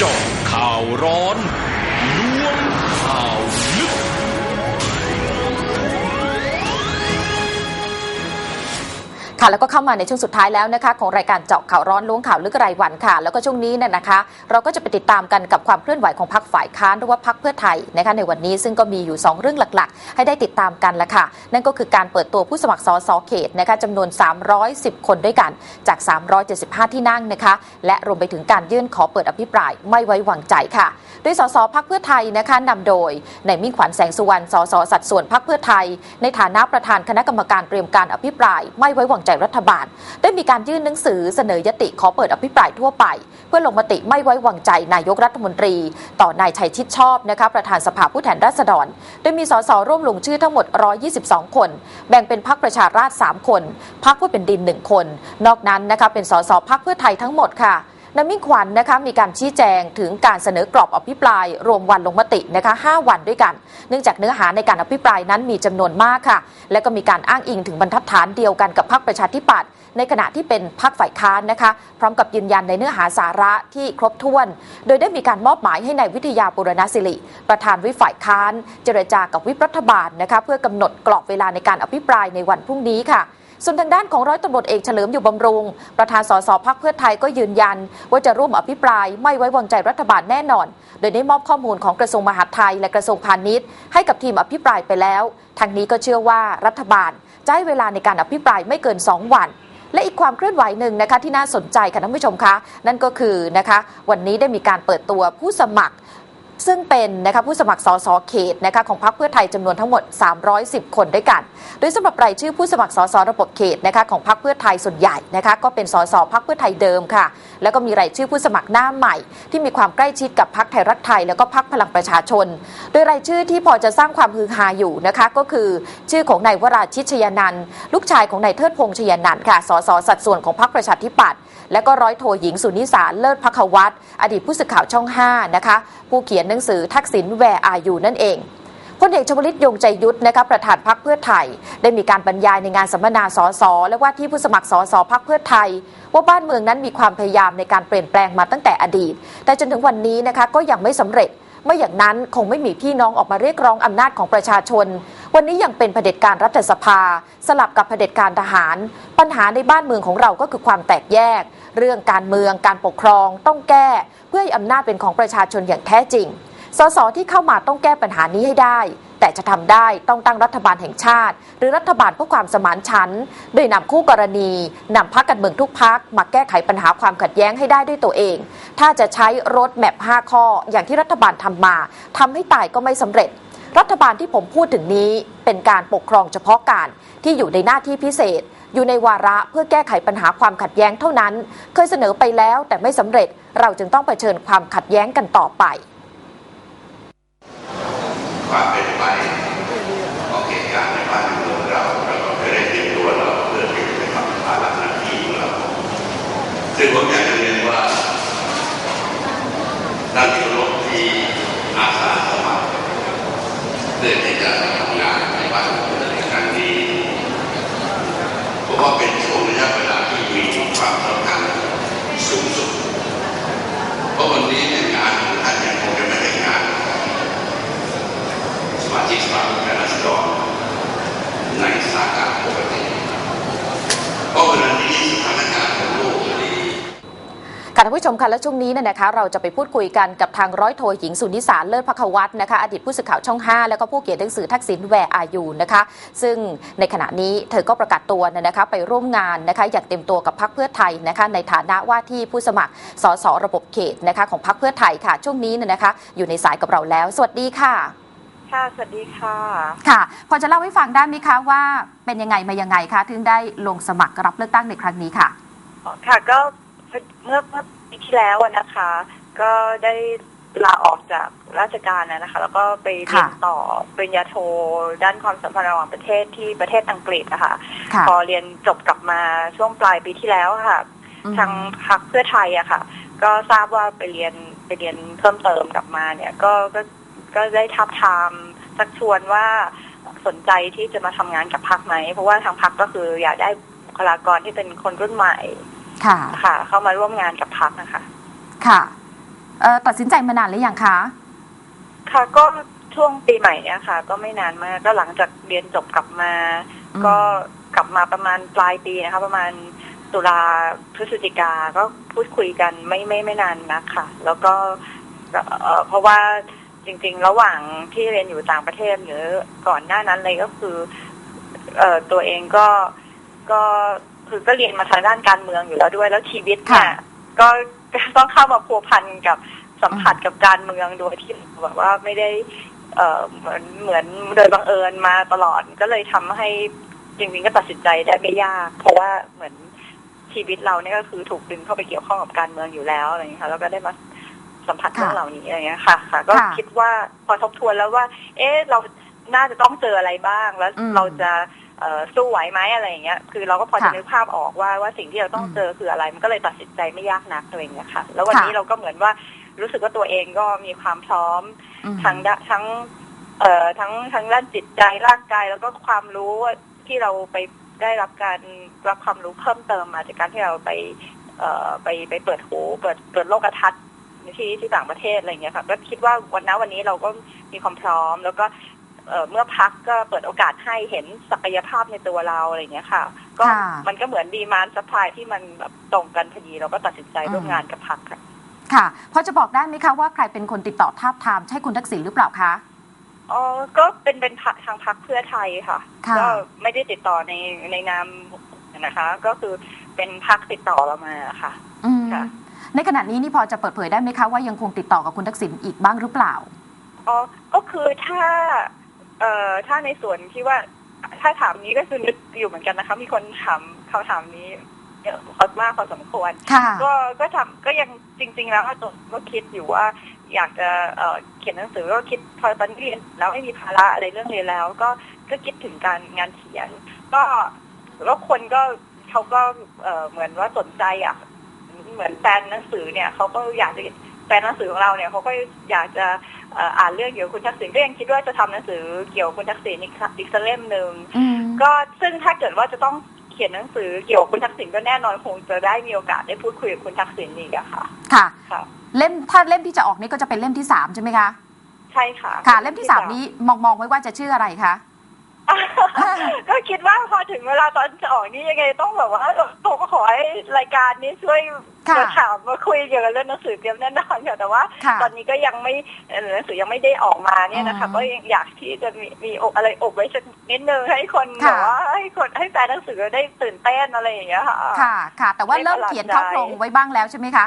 จาะข่าวร้อน ค่ะแล้วก็เข้ามาในช่วงสุดท้ายแล้วนะคะของรายการเจาะข่าวร้อนล้วงข่าวลึกรายวันค่ะ แล้วก็ช่วงนี้เนี่ยนะคะ เราก็จะไปติดตามกันกับความเคลื่อนไหวของพรรคฝ่ายค้านหรือว่าพรรคเพื่อไทยนะคะในวันนี้ซึ่งก็มีอยู่ 2 เรื่องหลักๆ ให้ได้ติดตามกันละค่ะ นั่นก็คือการเปิดตัวผู้สมัครสสเขตนะคะจำนวน 310 คนด้วยกันจาก 375 ที่นั่งนะคะ และรวมไปถึงการยื่นขอเปิดอภิปรายไม่ไว้วางใจค่ะ โดยสสพักเพื่อไทยนะคะนำโดยในายมิ่งขวัญแสงสุวรรณสสสัดส่วนพักเพื่อไทย ในฐานะประธานคณะกรรมการเตรียมการอภิปรายไม่ไว้วางใจรัฐบาล ได้มีการยื่นหนังสือเสนอยติขอเปิดอภิปรายทั่วไป เพื่อลงมติไม่ไว้วางใจนายกรัฐมนตรี ต่อนายชัยชิดชอบนะคะประธานสภาผู้แทนราษฎร โดยมีสสร่วมลงชื่อทั้งหมด 122 คน แบ่งเป็นพักประชาราษฎร3คนพักเพื่อเป็นดิน 1 คน นอกนั้นนะคะเป็นสสพักเพื่อไทยทั้งหมดค่ะ นายมิ่งขวัญนะคะมีการชี้แจงถึงการเสนอกรอบอภิปราย รวมวันลงมตินะคะ5วันด้วยกัน เนื่องจากเนื้อหาในการอภิปรายนั้นมีจำนวนมากค่ะ และก็มีการอ้างอิงถึงบรรทัดฐานเดียวกันกับพรรคประชาธิปัตย์ในขณะที่เป็นพรรคฝ่ายค้านนะคะ พร้อมกับยืนยันในเนื้อหาสาระที่ครบถ้วน โดยได้มีการมอบหมายให้ในายวิทยาปุรณศิริ ประธานวิฝ่ายค้าน เจรจากับวิปรัฐบาลนะคะเพื่อกำหนดกรอบเวลาในการอภิปรายในวันพรุ่งนี้ค่ะ ส่วนทางด้านของร้อยตำรวจเอกเฉลิมอยู่บำรุง ประธานสสพักเพื่อไทยก็ยืนยัน ว่าจะร่วมอภิปรายไม่ไว้วางใจรัฐบาลแน่นอน โดยได้มอบข้อมูลของกระทรวงมหาดไทยและกระทรวงพาณิชย์ ให้กับทีมอภิปรายไปแล้วทางนี้ก็เชื่อว่ารัฐบาลจะให้เวลาในการอภิปรายไม่เกิน 2 วันและอีกความเคลื่อนไหวหนึ่งนะคะที่น่าสนใจค่ะท่านผู้ชมคะ นั่นก็คือนะคะ วันนี้ได้มีการเปิดตัวผู้สมัคร ซึ่งเป็นนะคะผู้สมัครสสเขตนะคะของพรรคเพื่อไทยจำนวนทั้งหมด 310 คนด้วยกัน โดยสำหรับรายชื่อผู้สมัครสสระบบเขตนะคะของพรรคเพื่อไทยส่วนใหญ่นะคะก็เป็นสสพรรคเพื่อไทยเดิมค่ะ แล้วก็มีรายชื่อผู้สมัครหน้าใหม่ ที่มีความใกล้ชิดกับพรรคไทยรักไทย แล้วก็พรรคพลังประชาชน โดยรายชื่อที่พอจะสร้างความฮือฮาอยู่นะคะก็คือชื่อของนายวราชิตชยานันท์ลูกชายของนายเทิดพงษ์ชยานันท์ค่ะสสสัดส่วนของพรรคประชาธิปัตย์และก็ร้อยโทหญิงสุนิสาเลิศพักวัตรอดีตผู้สื่อข่าวช่อง5นะคะผู้เขียนหนังสือทักษิณแวร์อายุนั่นเองพลเอกชวลิตยงใจยุทธนะคะประธานพักเพื่อไทย ได้มีการบรรยายในงานสัมมนาสสและว่าที่ผู้สมัครสสพักเพื่อไทย ว่าบ้านเมืองนั้นมีความพยายามในการเปลี่ยนแปลงมาตั้งแต่อดีต แต่จนถึงวันนี้นะคะก็ยังไม่สำเร็จไม่อย่างนั้นคงไม่มีพี่น้องออกมาเรียกร้องอำนาจของประชาชน วันนี้ยังเป็นเผด็จการรัฐสภา สลับกับเผด็จการทหาร ปัญหาในบ้านเมืองของเราก็คือความแตกแยก เรื่องการเมืองการปกครองต้องแก้ เพื่อให้อำนาจเป็นของประชาชนอย่างแท้จริง สสที่เข้ามาต้องแก้ปัญหานี้ให้ได้ แต่จะทำได้ต้องตั้งรัฐบาลแห่งชาติ หรือรัฐบาลเพื่อความสมานฉันท์โดยนำคู่กรณีนำพักการเมืองทุกพักมาแก้ไขปัญหาความขัดแย้งให้ได้ด้วยตัวเอง ถ้าจะใช้รถแมพ5ข้อ อย่างที่รัฐบาลทำมาทำให้ตายก็ไม่สำเร็จรัฐบาลที่ผมพูดถึงนี้เป็นการปกครองเฉพาะการที่อยู่ในหน้าที่พิเศษ อยู่ในวาระเพื่อแก้ไขปัญหาความขัดแย้งเท่านั้น เคยเสนอไปแล้วแต่ไม่สำเร็จ เราจึงต้องเผชิญความขัดแย้งกันต่อไปความเป็นไปของเหตุการณ์ในบ้านเมืองเราเราก็ไม่ได้เตรียมตัวเราเพื่อที่จะทำภาระหน้าที่ของเราซึ่งผมอยากจะเรียนว่าท่านที่เคารพที่อาสาสมัครเพื่อที่จะทำงานในบ้านเมืองในครั้งนี้ผม ว่าเป็นช่วงระยะเวลาที่มีความสำคัญสูงสุด เพราะวันนี้ในี่ยงานท่านยังคงจะไม่ได้งาน สมาชิกสภาผู้แทนราษฎรในสาขาปกติเพราะเวลานี้สถานการณ์ของโลกนี้ ค่ะท่านผู้ชมคะและช่วงนี้เนี่ยนะคะเราจะไปพูดคุยกันกับทางร้อยโทหญิงสุนิสาเลิศพักวัฒน์นะคะอดีตผู้สื่อข่าวช่อง 5 แล้วก็ผู้เขียนหนังสือทักษิณแวร์อายุนะคะซึ่งในขณะนี้เธอก็ประกาศตัวนะคะไปร่วมงานนะคะอย่างเต็มตัวกับพักเพื่อไทยนะคะในฐานะว่าที่ผู้สมัครสสระบบเขตนะคะของพักเพื่อไทยค่ะ ช่วงนี้เนี่ยนะคะอยู่ในสายกับเราแล้ว สวัสดีค่ะ ค่ะ สวัสดีค่ะ ค่ะ พอจะเล่าให้ฟังได้ไหมคะว่าเป็นยังไงมายังไงคะถึงได้ลงสมัครรับเลือกตั้งในครั้งนี้ค่ะ ค่ะก็ เมื่อเมื่อปีที่แล้วอะนะคะ ก็ได้ลาออกจากราชการนะนะคะ แล้วก็ไปเรียนค่ะต่อปริญญาโทด้านความสัมพันธ์ระหว่างประเทศที่ประเทศอังกฤษนะคะค่ะพอเรียนจบกลับมาช่วงปลายปีที่แล้วอะค่ะอืมทางพรรคเพื่อไทยอะค่ะ ก็ทราบว่าไปเรียนไปเรียนเพิ่มเติมกลับมาเนี่ย ก็ก็ก็ได้ทับทามสักชวนว่าสนใจที่จะมาทำงานกับพรรคไหม เพราะว่าทางพรรคก็คืออยากได้บุคลากรที่เป็นคนรุ่นใหม่ ค่ะ ค่ะ เข้ามาร่วมงานกับพรรคนะคะค่ะเอ่อตัดสินใจมานานหรือยังคะ ค่ะก็ช่วงปีใหม่เนี่ยค่ะ ก็ไม่นานมากก็หลังจากเรียนจบกลับมา อืม ก็กลับมาประมาณปลายปีนะคะประมาณตุลาพฤศจิกาก็พูดคุยกันไม่ไม่ไม่นานนักค่ะ แล้วก็เอ่อเพราะว่าจริง ๆ ระหว่างที่เรียนอยู่ต่างประเทศหรือก่อนหน้านั้นเลยก็คือ เอ่อตัวเองก็ ก็คือก็เรียนมาทางด้านการเมืองอยู่แล้วด้วย แล้วชีวิตเนี่ยค่ะก็ก็ต้องเข้ามาพัวพันกับสัมผัสกับการเมืองโดยที่แบบว่าไม่ได้เอ่อเหมือนเหมือนโดยบังเอิญมาตลอดก็เลยทำให้จริงๆก็ตัดสินใจได้ไม่ยาก เพราะว่าเหมือนชีวิตเราเนี่ยก็คือถูกดึงเข้าไปเกี่ยวข้องกับการเมืองอยู่แล้วอะไรอย่างเงี้ยค่ะแล้วก็ได้มาสัมผัสค่ะเรื่องเหล่านี้อะไรเงี้ยค่ะ ค่ะ ก็ค่ะคิดว่าพอทบทวนแล้วว่า เอ๊ะเราน่าจะต้องเจออะไรบ้างแล้วอืมเราจะเอ่อ สู้ไหวไหมอะไรอย่างเงี้ย คือเราก็พอจะค่ะนึกภาพออกว่าว่าสิ่งที่เราต้องอืมเจอคืออะไร มันก็เลยตัดสินใจไม่ยากนักอะไรอย่างเงี้ยค่ะแล้ววันค่ะนี้เราก็เหมือนว่ารู้สึกว่าตัวเองก็มีความพร้อมอืมทั้งด้านทั้งเอ่อทั้งทั้งด้านจิตใจร่างกายแล้วก็ความรู้ที่เราไปได้รับการรับความรู้เพิ่มเติมมาจากการที่เราไปเอ่อไปไปเปิดหูเปิดเปิดโลกทัศน์ที่ที่ต่างประเทศอะไรอย่างเงี้ยค่ะก็คิดว่าวันนั้นวันนี้เราก็มีความพร้อม แล้วก็ เอ่อเมื่อพักก็เปิดโอกาสให้เห็นศักยภาพในตัวเราอะไรอย่างเงี้ยค่ะ ก็ค่ะมันก็เหมือนดีมานซัพพลายที่มันแบบตรงกันพอดีเราก็ตัดสินใจร่วมงานกับพักค่ะค่ะพอจะบอกได้ไหมคะว่าใครเป็นคนติดต่อทาบทามใช่คุณทักษิณหรือเปล่าคะอ๋อก็เป็นเป็นพรรคทางพักเพื่อไทยค่ะค่ะ ก็ไม่ได้ติดต่อในในนามนะคะ ก็คือเป็นพักติดต่อเรามาค่ะอืมค่ะ ในขณะนี้นี่พอจะเปิดเผยได้ไหมคะว่ายังคงติดต่อกับคุณทักษิณอีกบ้างหรือเปล่าอ๋อก็คือถ้า เอ่อถ้าในส่วนที่ว่าถ้าถามนี้ก็คือนึกอยู่เหมือนกันนะคะ มีคนถามคำถามนี้เยอะมากพอสมควรค่ะก็ก็ทำก็ยังจริง ๆ แล้วอะตัวก็คิดอยู่ว่า อยากจะเอ่อเขียนหนังสือก็คิดพอตอนนี้เรียนแล้วไม่มีภาระอะไรเรื่องเรียนแล้ว ก็ก็คิดถึงการงานเขียน ก็แล้วคนก็เขาก็เอ่อเหมือนว่าสนใจอะเหมือนแฟนหนังสือเนี่ยเขาก็อยากจะแฟนหนังสือของเราเนี่ยเขาก็อยากจะเอ่ออ่านเรื่องเกี่ยวกับคุณทักษิณก็ยังคิดว่าจะทำหนังสือเกี่ยวกับคุณทักษิณอีกสักอีกสักเล่มหนึ่งอืมก็ซึ่งถ้าเกิดว่าจะต้องเขียนหนังสือเกี่ยวกับคุณทักษิณก็แน่นอนคงจะได้มีโอกาสได้พูดคุยกับคุณทักษิณอีกอะค่ะ ค่ะค่ะเล่มถ้าเล่มที่จะออกนี่ก็จะเป็นเล่มที่สามใช่ไหมคะ ใช่ค่ะ ค่ะ เล่มที่สามนี้มองมองไว้ว่าจะชื่ออะไรคะ ก็คิดว่าพอถึงเวลาตอนจะออกนี่ยังไงต้องแบบว่าโทรก็ขอให้รายการนี้ช่วยค่ะมาถามมาคุยเกี่ยวกับเรื่องหนังสือเตรียมแน่นอนค่ะแต่ว่าค่ะตอนนี้ก็ยังไม่เอ่อหนังสือยังไม่ได้ออกมาเนี่ยนะคะอืมก็ยังอยากที่จะมีมีอบอะไรอบไว้สักนิดนึงให้คนแบค่ะบว่าให้คนให้แฟนหนังสือได้ตื่นเต้นอะไรอย่างเงี้ยค่ะค่ะ ค่ะ แต่ว่าให้เริ่มประหลาดเขียนเข้าใจโครงไว้บ้างแล้วใช่ไหมคะ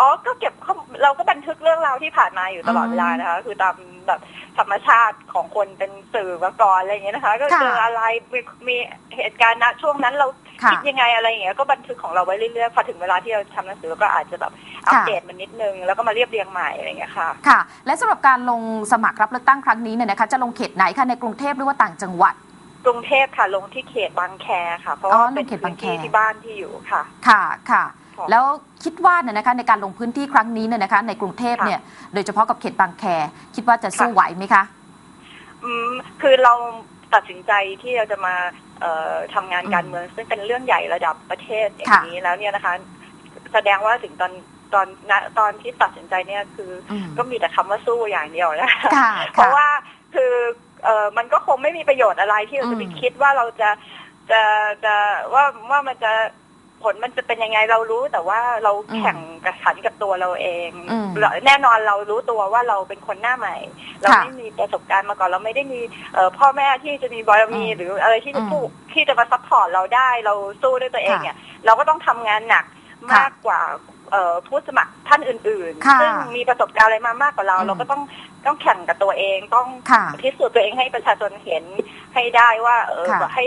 อ๋อก็เก็บข้อเราก็บันทึกเรื่องราวที่ผ่านมาอยู่ตลอดอืมเวลานะคะ คือตามแบบธรรมชาติของคนเป็นสื่อมาก่อนอะไรอย่างเงี้ยนะคะ ก็ค่ะเจออะไรมีมีเหตุการณ์ณช่วงนั้นเราค่ะคิดยังไงอะไรอย่างเงี้ยก็บันทึกของเราไว้เรื่อยๆพอถึงเวลาที่เราทำหนังสือก็อาจจะแบบอัปเดตมันนิดนึงแล้วก็มาเรียบเรียงใหม่อะไรอย่างเงี้ยค่ะค่ะ และสำหรับการลงสมัครรับเลือกตั้งครั้งนี้เนี่ยนะคะ จะลงเขตไหนคะในกรุงเทพหรือว่าต่างจังหวัดกรุงเทพค่ะลงที่เขตบางแคค่ะ เพราะอ๋อว่าเป็นลงเขตพื้บานงแคที่ที่บ้านที่อยู่ค่ะ ค่ะค่ะค่ะ แล้วคิดว่าเนี่ยนะคะในการลงพื้นที่ครั้งนี้เนี่ยนะคะในกรุงเทพค่ะเนี่ยโดยเฉพาะกับเขตบางแค คิดว่าจะสู้ไหวไหมคะอืมคือเราตัดสินใจที่เราจะมาเอ่อทำงานการอืมเมือง ซึ่งเป็นเรื่องใหญ่ระดับประเทศอย่าค่ะงนี้แล้วเนี่ยนะคะ แสดงว่าถึงตอนตอนณตอนที่ตัดสินใจเนี่ยคืออืมก็มีแต่คำว่าสู้อย่างเดียวนะค่ะเพราะว่าคือเออมันก็คงไม่มีประโยชน์อะไรที่เราจะไปอืมคิดว่าเราจะจะจะว่าว่ามันจะ ผลมันจะเป็นยังไงเรารู้แต่ว่าเราแข่งกับขันกับตัวเราเองอืมแน่นอนเรารู้ตัวว่าเราเป็นคนหน้าใหม่ เราค่ะไม่มีประสบการณ์มาก่อนเราไม่ได้มีเอ่อพ่อแม่ที่จะมีบารมีอืมหรืออะไรที่จะอืมพูดที่จะมาซัพพอร์ตเราได้เราสู้ด้วยตัวเองค่ะเนี่ย เราก็ต้องทำงานหนักค่ะมากกว่าเอ่อผู้สมัครท่านอื่นค่ะๆซึ่งมีประสบการณ์อะไรมามากกว่าเราอืมเราก็ต้องต้องแข่งกับตัวเอง ต้องค่ะพิสูจน์ตัวเองให้ประชาชนเห็นให้ได้ว่า เออค่ะให้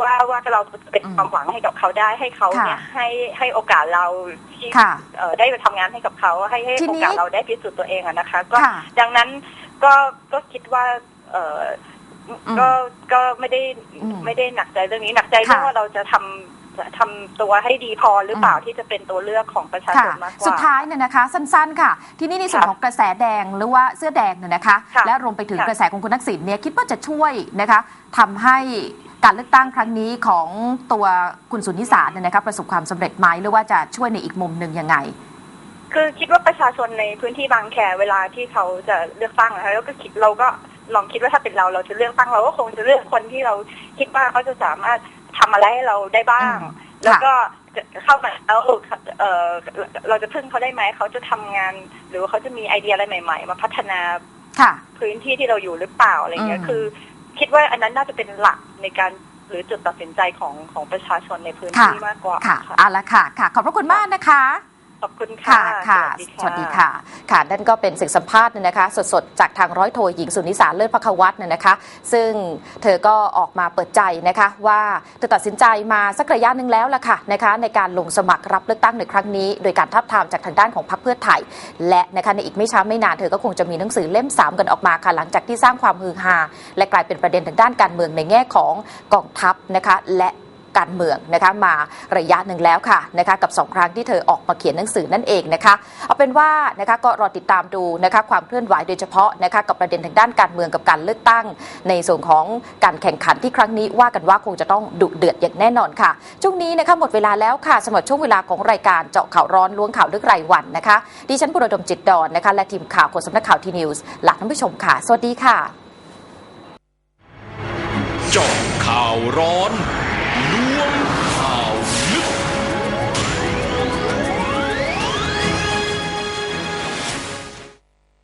ว่าว่าเราเป็นอืมความหวังให้กับเขาได้ให้เขาเนี่ยค่ะให้ให้โอกาสเราที่ค่ะเอ่อได้ไปทำงานให้กับเขาให้ให้ทีโอนี้กาสเราได้พิสูจน์ตัวเองอะนะคะ ก็ค่ะดังนั้นก็ก็คิดว่าเอออมก็ก็ไม่ได้อืมไม่ได้หนักใจเรื่องนี้หนักใจเรื่องค่ะว่าเราจะทำจะทำตัวให้ดีพอหรือเปล่าอืมที่จะเป็นตัวเลือกของประชาชค่ะนมากกว่า สุดท้ายเนี่ยนะคะ สั้นๆค่ะ ที่นี่ในส่วนค่ะของกระแสแดงหรือว่าเสื้อแดงเนี่ยนะคะค่ะและรวมไปถึงค่ะกระแสของคุณทักษิณเนี่ยคิดว่าจะช่วยนะคะทำให้ การเลือกตั้งครั้งนี้ของตัวคุณสุนิสาเนี่ยนะคะประสบความสำเร็จไหมหรือว่าจะช่วยในอีกมุมหนึ่งยังไง คือคิดว่าประชาชนในพื้นที่บางแคเวลาที่เขาจะเลือกตั้งนะคะแล้วก็คิดเราก็ลองคิดว่าถ้าเป็นเราเราจะเลือกตั้งเราก็คงจะเลือกคนที่เราคิดว่าเขาจะสามารถทำอะไรให้เราได้บ้างอืมแล้วก็จะเข้ามาแล้วเออเราจะพึ่งเขาได้ไหมเขาจะทำงาน หรือว่าเขาจะมีไอเดียอะไรใหม่ ๆ มาพัฒนาค่ะพื้นที่ที่เราอยู่หรือเปล่าอะไรเงี้ยอืมคือ คิดว่าอันนั้นน่าจะเป็นหลัก ในการหรือจุดตัดสินใจของของประชาชนในพื้นที่มากกว่าค่ะ ค่ะเอาละค่ะ ค่ะ ขอบพระคุณมากนะคะ ขอบคุณค่ะ ค่ะ สวัสดีค่ะ ค่ะ นั่นก็เป็นเสียงสัมภาษณ์เนี่ยนะคะ สดๆ จากทางร้อยโทหญิงสุนิสาเลิศพักวัฒน์เนี่ยนะคะ ซึ่งเธอก็ออกมาเปิดใจนะคะว่าเธอตัดสินใจมาสักระยะหนึ่งแล้วล่ะค่ะนะคะในการลงสมัครรับเลือกตั้งในครั้งนี้ โดยการทับทามจากทางด้านของพรรคเพื่อไทย และนะคะในอีกไม่ช้าไม่นานเธอก็คงจะมีหนังสือเล่ม 3 กันออกมาค่ะหลังจากที่สร้างความฮือฮาและกลายเป็นประเด็นทางด้านการเมืองในแง่ของกองทัพนะคะและ การเมืองนะคะมาระยะหนึ่งแล้วค่ะนะคะกับสองครั้งที่เธอออกมาเขียนหนังสือนั่นเองนะคะเอาเป็นว่านะคะก็รอติดตามดูนะคะความเคลื่อนไหวโดยเฉพาะนะคะกับประเด็นทางด้านการเมืองกับการเลือกตั้ง ในส่วนของการแข่งขันที่ครั้งนี้ว่ากันว่าคงจะต้องดุเดือดอย่างแน่นอนค่ะ ช่วงนี้นะคะหมดเวลาแล้วค่ะสำหรับช่วงเวลาของรายการเจาะข่าวร้อนล้วงข่าวลึกรายวันนะคะดิฉันบุรดมจิตดอนนะคะและทีมข่าวคนสำนักข่าวทีนิวส์ลาท่านผู้ชมค่ะ สวัสดีค่ะ เจาะข่าวร้อน